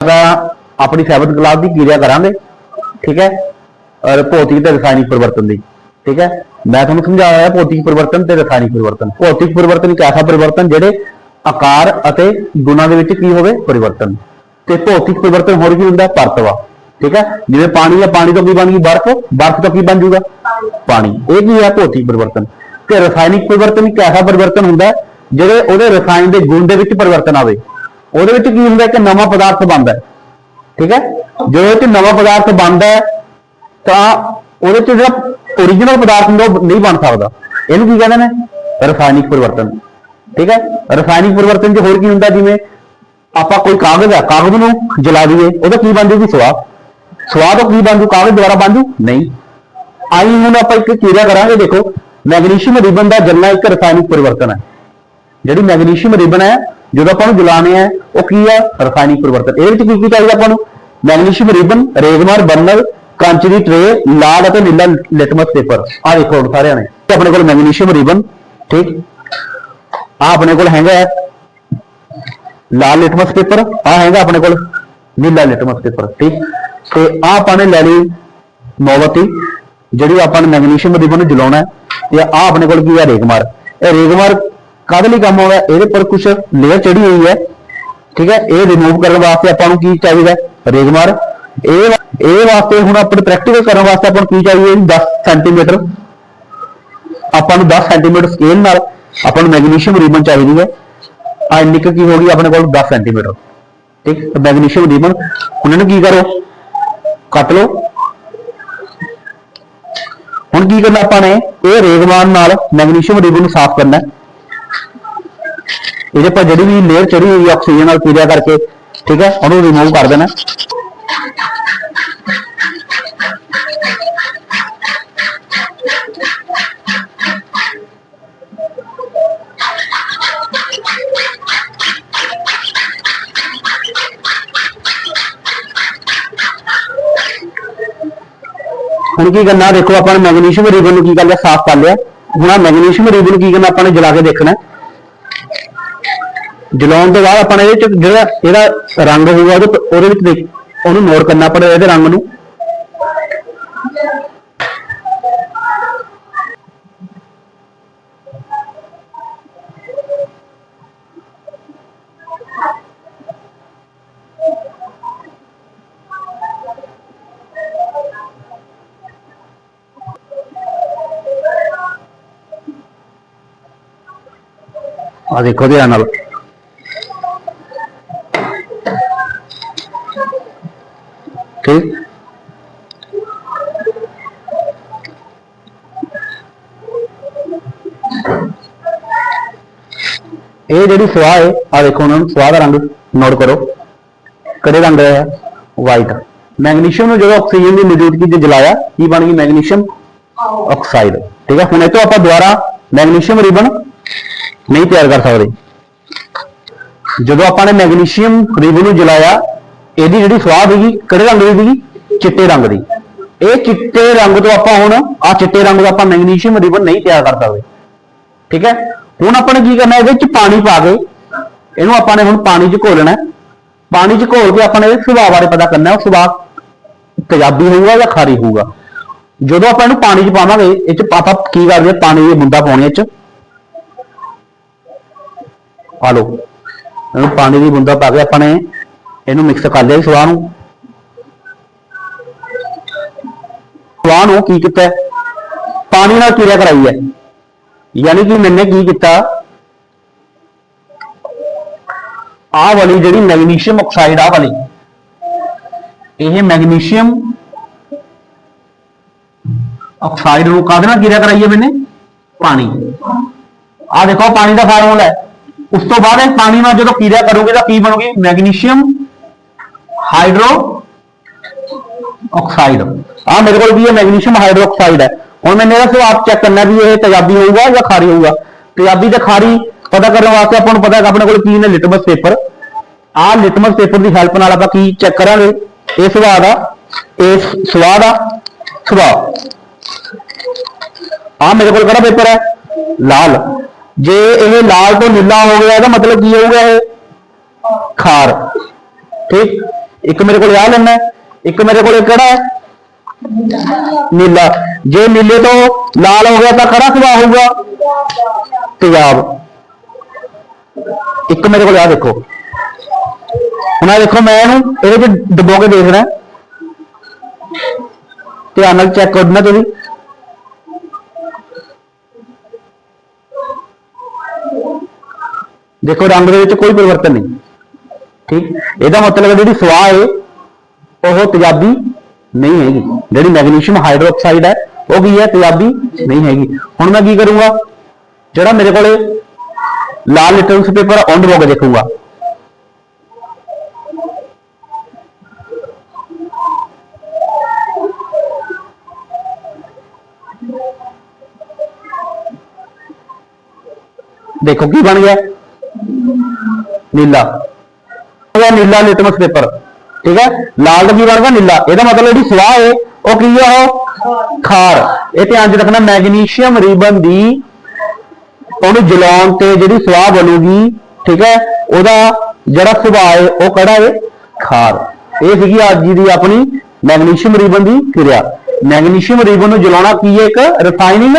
ਆਪਾਂ ਆਪਣੀ seventh class ਦੀ ਕਿਰਿਆ ਕਰਾਂਗੇ, ਠੀਕ ਹੈ? ਔਰ ਭੌਤਿਕ ਤੇ ਰਸਾਇਣਿਕ ਪਰਿਵਰਤਨ ਦੀ, ਠੀਕ ਹੈ? ਮੈਂ ਤੁਹਾਨੂੰ ਸਮਝਾ ਹੈ ਭੌਤਿਕ ਪਰਿਵਰਤਨ ਤੇ ਰਸਾਇਣਿਕ ਪਰਿਵਰਤਨ। ਭੌਤਿਕ ਪਰਿਵਰਤਨ ਇੱਕ ਐਸਾ ਪਰਿਵਰਤਨ ਜਿਹੜੇ ਆਕਾਰ ਅਤੇ ਗੁਣਾਂ ਦੇ ਵਿੱਚ ਕੀ ਹੋਵੇ? ਪਰਿਵਰਤਨ। ਤੇ ਭੌਤਿਕ ਪਰਿਵਰਤਨ ਹੋਰ ਕੀ ਹੁੰਦਾ? ਪਰਤਵਾ, ਠੀਕ ਹੈ? ਜਿਵੇਂ ਪਾਣੀ ਹੈ ਪਾਣੀ ਤੋਂ ਕੀ ਬਣ ਗਈ? ਬਰਫ਼। ਬਰਫ਼ ਤੋਂ ਕੀ ਬਣ ਜੂਗਾ? ਪਾਣੀ। ਇਹ ਕੀ ਹੈ ਭੌਤਿਕ ਪਰਿਵਰਤਨ। ਤੇ ਰਸਾਇਣਿਕ ਪਰਿਵਰਤਨ ਇੱਕ ਐਸਾ ਪਰਿਵਰਤਨ ਹੁੰਦਾ ਜਿਹੜੇ ਉਹਦੇ ਰਸਾਇਣ ਦੇ ਗੁਣ ਦੇ ਵਿੱਚ ਪਰਿਵਰਤਨ ਆਵੇ। ਉਹਦੇ ਵਿੱਚ ਕੀ ਹੁੰਦਾ ਹੈ ਕਿ ਨਵਾਂ ਪਦਾਰਥ ਬਣਦਾ ਹੈ। ਠੀਕ ਹੈ? ਜਦੋਂ ਇਹ 'ਚ ਨਵਾਂ ਪਦਾਰਥ ਬਣਦਾ ਹੈ, ਤਾਂ ਉਹਦੇ ਚ ਜਿਹੜਾ ਓਰੀਜਨਲ ਪਦਾਰਥ ਹੁੰਦਾ, ਉਹ ਨਹੀਂ ਬਣ ਸਕਦਾ। ਇਹਨੂੰ ਕੀ ਕਹਿੰਦੇ ਨੇ? ਰਸਾਇਣਿਕ ਪਰਿਵਰਤਨ। ਠੀਕ ਹੈ? ਰਸਾਇਣਿਕ ਪਰਿਵਰਤਨ 'ਚ ਹੋਰ ਕੀ ਹੁੰਦਾ? ਜਿਵੇਂ ਆਪਾਂ ਕੋਈ ਕਾਗਜ਼ ਆ, ਕਾਗਜ਼ ਨੂੰ ਜਲਾ ਦਈਏ, ਉਹਦਾ ਕੀ ਬਣ ਜੂਗੀ ਸਵਾਹ ਸਵਾਹ ਤੋਂ ਕੀ ਬਣ ਜੂ? ਕਾਗਜ਼ ਦੁਆਰਾ ਬਣ ਜੂ? ਨਹੀਂ। ਆਈ ਹੁਣ ਆਪਾਂ ਇੱਕ ਕਿਰਿਆ ਕਰਾਂਗੇ, ਦੇਖੋ। ਮੈਗਨੀਸ਼ੀਅਮ ਰਿਬਨ ਦਾ ਜਲਣਾ ਇੱਕ ਰਸਾਇਣਿਕ ਪਰਿਵਰਤਨ ਹੈ। ਜਿਹੜੀ ਮੈਗਨੀਸ਼ੀਅਮ ਰਿਬਨ ਹੈ, ਜਦੋਂ ਆਪਾਂ ਨੂੰ ਜਲਾਉਂਦੇ ਆ ਉਹ ਕੀ ਆ? ਰਸਾਇਣਿਕ ਪਰਿਵਰਤਨ। ਇਹਦੇ ਵਿੱਚ ਕੀ ਕੀ ਚਾਹੀਦਾ ਆਪਾਂ ਨੂੰ? ਮੈਗਨੀਸ਼ੀਅਮ, ਰਿਬਨ, ਰੇਗਮਾਰ ਬਰਨਰ ਕੰਚ ਦੀ ਟਰੇ, ਲਾਲ ਅਤੇ ਨੀਲਾ ਲਿਟਮਸ ਪੇਪਰ। ਆ ਦੇਖੋ ਸਾਰਿਆਂ ਨੇ। ਤੇ ਆਪਣੇ ਕੋਲ ਮੈਗਨੀਸ਼ੀਅਮ, ਰਿਬਨ, ਠੀਕ? ਆ ਆਪਣੇ ਕੋਲ ਹੈਗਾ ਹੈ ਲਾਲ ਲਿਟਮਸ ਪੇਪਰ। ਆ ਹੈਗਾ ਆਪਣੇ ਕੋਲ ਨੀਲਾ ਲਿਟਮਸ ਪੇਪਰ, ਠੀਕ? ਤੇ ਆ ਆਪਾਂ ਨੇ ਲੈ ਲਈ ਮੋਮਬੱਤੀ, ਜਿਹੜੀ ਆਪਾਂ ਨੇ ਮੈਗਨੀਸ਼ੀਅਮ, ਰਿਬਨ ਨੂੰ ਜਲਾਉਣਾ ਹੈ। ਤੇ ਆ ਆਪਣੇ ਕੋਲ ਕੀ ਹੈ ਰੇਗਮਾਰ। ਇਹ ਰੇਗਮਾਰ ਕਾਹਦੇ ਲਈ ਕੰਮ ਆਉਂਦਾ ਇਹਦੇ ਪਰ ਕੁਝ ਲੇਅਰ ਚੜੀ ਹੋਈ ਹੈ। ਠੀਕ ਹੈ? ਇਹ ਰਿਮੂਵ ਕਰਨ ਵਾਸਤੇ ਆਪਾਂ ਨੂੰ ਕੀ ਚਾਹੀਦਾ? ਰੇਗਮਾਰ ਇਹ ਇਹ ਵਾਸਤੇ ਹੁਣ ਆਪਣੇ ਪ੍ਰੈਕਟੀਕਲ ਕਰਨ ਵਾਸਤੇ ਆਪਾਂ ਨੂੰ ਕੀ ਚਾਹੀਏ 10 ਸੈਂਟੀਮੀਟਰ ਆਪਾਂ ਨੂੰ 10 ਸੈਂਟੀਮੀਟਰ ਸਕੇਲ ਨਾਲ ਆਪਾਂ ਨੂੰ ਮੈਗਨੀਸ਼ੀਅਮ ਰਿਬਨ ਚਾਹੀਦੀ ਹੈ। ਆ ਇੰਨੀ ਕੀ ਹੋ ਗਈ ਆਪਣੇ ਕੋਲ? 10 ਸੈਂਟੀਮੀਟਰ ਠੀਕ? ਤਾਂ ਮੈਗਨੀਸ਼ੀਅਮ ਰਿਬਨ ਉਹਨਾਂ ਨੂੰ ਕੀ ਕਰੋ? ਕੱਟ ਲਓ। ਹੁਣ ਕੀ ਕਰਨਾ ਆਪਾਂ ਨੇ? ਇਹ ਰੇਗਮਾਨ ਨਾਲ ਮੈਗਨੀਸ਼ੀਅਮ ਰਿਬਨ ਨੂੰ ਸਾਫ਼ ਕਰਨਾ ਹੈ। ਇਹਦੇ ਪਰ ਜਿਹੜੀ ਵੀ ਲੇਅਰ ਚੜੀ ਹੋਈ ਹੈ ਆਕਸੀਜਨ ਨਾਲ ਕਿਰਿਆ ਕਰਕੇ, ਠੀਕ ਹੈ ਉਹਨੂੰ ਰਿਮੂਵ ਕਰ ਦੇਣਾ। ਹੁਣ ਕੀ ਕਰਨਾ? ਦੇਖੋ, ਆਪਾਂ ਨੇ ਮੈਗਨੀਸ਼ੀਅਮ ਰਿਬਨ ਨੂੰ ਕੀ ਕਰ ਲਿਆ ਸਾਫ਼ ਕਰ ਲਿਆ। ਹੁਣ ਆ ਮੈਗਨੀਸ਼ੀਅਮ ਰਿਬਨ ਨੂੰ ਕੀ ਕਰਨਾ? ਆਪਾਂ ਨੇ ਜਲਾ ਕੇ ਦੇਖਣਾ। ਹੈ। ਜਲਾਉਣ ਤੋਂ ਬਾਅਦ ਆਪਾਂ ਨੇ ਇਹਦੇ ਚ ਜਿਹੜਾ ਇਹਦਾ ਰੰਗ ਹੋਊਗਾ ਉਹਦੇ ਪ- ਉਹਦੇ ਵਿੱਚ ਦੇਖ ਉਹਨੂੰ ਨੋਟ ਕਰਨਾ ਪੜੇਗਾ ਇਹਦੇ ਰੰਗ ਨੂੰ ਆ ਦੇਖੋ ਧਿਆਨ ਨਾਲ ਇਹ ਜਿਹੜੀ ਸਵਾਹ ਹੈ ਆ ਦੇਖੋ ਉਹਨਾਂ ਨੂੰ ਸਵਾਹ ਦਾ ਰੰਗ ਨੋਟ ਕਰੋ। ਕਿਹੜੇ ਰੰਗ ਦਾ ਹੈ? ਵਾਈਟ ਮੈਗਨੀਸ਼ੀਅਮ ਨੂੰ ਜਦੋਂ ਆਕਸੀਜਨ ਦੀ ਮੌਜੂਦਗੀ 'ਚ ਜਲਾਇਆ, ਕੀ ਬਣ ਗਈ ਮੈਗਨੀਸ਼ੀਅਮ ਆਕਸਾਈਡ ਠੀਕ ਹੈ ਹੁਣ ਇਹ ਤੋਂ ਆਪਾਂ ਦੁਬਾਰਾ ਮੈਗਨੀਸ਼ੀਅਮ ਰਿਬਨ ਨਹੀਂ ਤਿਆਰ ਕਰ ਸਕਦੇ। ਜਦੋਂ ਆਪਾਂ ਨੇ ਮੈਗਨੀਸ਼ੀਅਮ ਰਿਬਨ ਨੂੰ ਜਲਾਇਆ ਇਹਦੀ ਜਿਹੜੀ ਸਵਾਦ ਸੀਗੀ, ਕਿਹੜੇ ਰੰਗ ਦੀ ਸੀਗੀ? ਚਿੱਟੇ ਰੰਗ ਦੀ। ਇਹ ਚਿੱਟੇ ਰੰਗ ਤੋਂ ਆਪਾਂ ਹੁਣ ਆ ਚਿੱਟੇ ਰੰਗ ਦਾ ਆਪਾਂ ਮੈਗਨੀਸ਼ੀਅਮ ਰਿਬਨ ਨਹੀਂ ਤਿਆਰ ਕਰ ਸਕਦੇ। ਠੀਕ ਹੈ? ਹੁਣ ਆਪਾਂ ਨੇ ਕੀ ਕਰਨਾ, ਇਹਦੇ ਵਿੱਚ ਪਾਣੀ ਪਾ ਕੇ, ਇਹਨੂੰ ਆਪਾਂ ਨੇ ਹੁਣ ਪਾਣੀ 'ਚ ਘੋਲਣਾ ਪਾਣੀ 'ਚ ਘੋਲ ਕੇ ਆਪਾਂ ਨੇ ਇਹਦੇ ਸੁਭਾਅ ਬਾਰੇ ਪਤਾ ਕਰਨਾ ਉਹ ਸੁਭਾਅ ਤੇਜ਼ਾਬੀ ਹੋਊਗਾ ਜਾਂ ਖਾਰੀ ਹੋਊਗਾ। ਜਦੋਂ ਆਪਾਂ ਇਹਨੂੰ ਪਾਣੀ 'ਚ ਪਾਵਾਂਗੇ, ਇਹ 'ਚ ਆਪਾਂ ਕੀ ਕਰਦੇ ਹਾਂ? ਪਾਣੀ ਦੀ ਬੂੰਦਾ ਪਾਉਣੀ ਇਹ 'ਚ। ਪਾ ਲਓ। ਇਹਨੂੰ ਪਾਣੀ ਦੀ ਬੂੰਦਾ ਪਾ ਕੇ ਆਪਾਂ ਨੇ ਇਹਨੂੰ ਮਿਕਸ ਕਰ ਲਿਆ ਜੀ ਸਵਾਹ ਨੂੰ। ਸਵਾਹ ਨੂੰ ਕੀ ਕੀਤਾ ਪਾਣੀ ਨਾਲ ਕਿਰਿਆ ਕਰਾਈ ਹੈ। ਯਾਨੀ ਕਿ ਮੈਨੇ ਕੀ ਕੀਤਾ? ਆਹ ਵਾਲੀ ਜਿਹੜੀ ਮੈਗਨੀਸ਼ੀਅਮ ਆਕਸਾਈਡ, ਆਹ ਵਾਲੀ। ਇਹ ਮੈਗਨੀਸ਼ੀਅਮ ਆਕਸਾਈਡ ਨੂੰ ਕਾਹਦੇ ਨਾਲ ਕਿਰਿਆ ਕਰਾਈ ਹੈ ਮੈਨੇ? ਪਾਣੀ। ਆਹ ਦੇਖੋ, ਪਾਣੀ ਦਾ ਫਾਰਮੂਲਾ ਹੈ। ਉਸ ਤੋਂ ਬਾਅਦ ਇਹ ਪਾਣੀ ਨਾਲ ਜਦੋਂ ਕਿਰਿਆ ਕਰੋਗੇ ਤਾਂ ਕੀ ਬਣੂਗੀ? ਮੈਗਨੀਸ਼ੀਅਮ ਹਾਈਡਰੋ ਆਕਸਾਈਡ ਆ ਮੇਰੇ ਕੋਲ ਵੀ ਇਹ ਮੈਗਨੀਸ਼ੀਅਮ ਹਾਈਡਰੋਕਸਾਈਡ ਹੈ। ਹੁਣ ਮੈਨੇ ਇਹਦਾ ਸੁਭਾਅ ਚੈੱਕ ਕਰਨਾ ਵੀ ਇਹ ਤੇਜ਼ਾਬੀ ਹੋਊਗਾ ਜਾਂ ਖਾਰੀ ਹੋਊਗਾ। ਤੇਜ਼ਾਬੀ ਤੇ ਖਾਰੀ ਪਤਾ ਕਰਨ ਵਾਸਤੇ ਆਪਾਂ ਨੂੰ ਪਤਾ ਹੈ ਆਪਣੇ ਕੋਲ ਕੀ ਨੇ ਲਿਟਮਸ ਪੇਪਰ ਆਹ ਲਿਟਮਸ ਪੇਪਰ ਦੀ ਹੈਲਪ ਨਾਲ ਆਪਾਂ ਕੀ ਚੈੱਕ ਕਰਾਂਗੇ? ਇਹ ਸੁਭਾਅ ਆ। ਇਸ ਸੁਭਾਅ ਦਾ ਸੁਭਾਅ ਆ ਮੇਰੇ ਕੋਲ ਕਿਹੜਾ ਪੇਪਰ ਹੈ? ਲਾਲ। ਜੇ ਇਹ ਲਾਲ ਤੋਂ ਨੀਲਾ ਹੋ ਗਿਆ ਇਹਦਾ ਮਤਲਬ ਕੀ ਹੋਊਗਾ ਇਹ? ਖਾਰ। ਠੀਕ? ਇੱਕ ਮੇਰੇ ਕੋਲ ਆ ਲੈਣਾ, ਇੱਕ ਮੇਰੇ ਕੋਲ ਕਿਹੜਾ ਹੈ? ਨੀਲਾ। ਜੇ ਨੀਲੇ ਤੋਂ ਲਾਲ ਹੋ ਗਿਆ ਤਾਂ ਕਿਹੜਾ ਸੁਭਾਅ ਹੋਊਗਾ? ਤੇਜ਼ਾਬ। ਇੱਕ ਮੇਰੇ ਕੋਲ ਆ ਦੇਖੋ। ਹੁਣ ਆ ਦੇਖੋ ਮੈਂ ਇਹਨੂੰ ਇਹਦੇ ਵਿੱਚ ਡਬੋ ਕੇ ਦੇਖ ਧਿਆਨ ਨਾਲ ਚੈੱਕ ਕਰਨਾ ਤੁਸੀਂ। ਦੇਖੋ ਰੰਗ ਦੇ ਵਿੱਚ ਕੋਈ ਪਰਿਵਰਤਨ ਨਹੀਂ। ਠੀਕ ਇਹਦਾ ਮਤਲਬ ਹੈ ਜਿਹੜੀ ਸਵਾਹ ਹੈ, ਉਹ ਤੇਜ਼ਾਬੀ ਨਹੀਂ ਹੈਗੀ। ਜਿਹੜੀ ਮੈਗਨੀਸ਼ੀਅਮ ਹਾਈਡਰੋਕਸਾਈਡ ਹੈ, ਉਹ ਕੀ ਹੈ? ਤੇਜ਼ਾਬੀ ਨਹੀਂ ਹੈਗੀ। ਹੁਣ ਮੈਂ ਕੀ ਕਰੂੰਗਾ? ਜਿਹੜਾ ਮੇਰੇ ਕੋਲੇ ਲਾਲ ਲਿਟਰਸ ਪੇਪਰ ਔਨ ਡਬੋ ਕੇ ਦੇਖੂੰਗਾ। ਦੇਖੋ ਕੀ ਬਣ ਗਿਆ? ਨੀਲਾ। ਉਹ ਨੀਲਾ ਲਿਟਮਸ ਪੇਪਰ ਠੀਕ ਹੈ? ਲਾਲ ਦਾ ਕੀ ਬਣ ਨੀਲਾ, ਇਹਦਾ ਮਤਲਬ ਜਿਹੜੀ ਸਵਾਹ ਹੈ, ਉਹ ਕੀ ਹੈ ਉਹ? ਖਾਰ। ਇਹ ਧਿਆਨ ਚ ਰੱਖਣਾ, ਮੈਗਨੀਸ਼ੀਅਮ ਰੀਬਨ ਦੀ ਉਹਨੂੰ ਜਲਾਉਣ ਤੇ ਜਿਹੜੀ ਸਵਾਹ ਬਣੂਗੀ, ਠੀਕ ਹੈ? ਉਹਦਾ ਜਿਹੜਾ ਸੁਭਾਅ ਹੈ, ਉਹ ਕਿਹੜਾ ਹੈ? ਖਾਰ। ਇਹ ਸੀਗੀ ਅੱਜ ਦੀ ਆਪਣੀ ਮੈਗਨੀਸ਼ੀਅਮ ਰੀਬਨ ਦੀ ਕਿਰਿਆ। ਮੈਗਨੀਸ਼ੀਅਮ ਰੀਬਨ ਨੂੰ ਜਲਾਉਣਾ ਕੀ ਹੈ ਇੱਕ? ਰਿਫਾਈਨਿੰਗ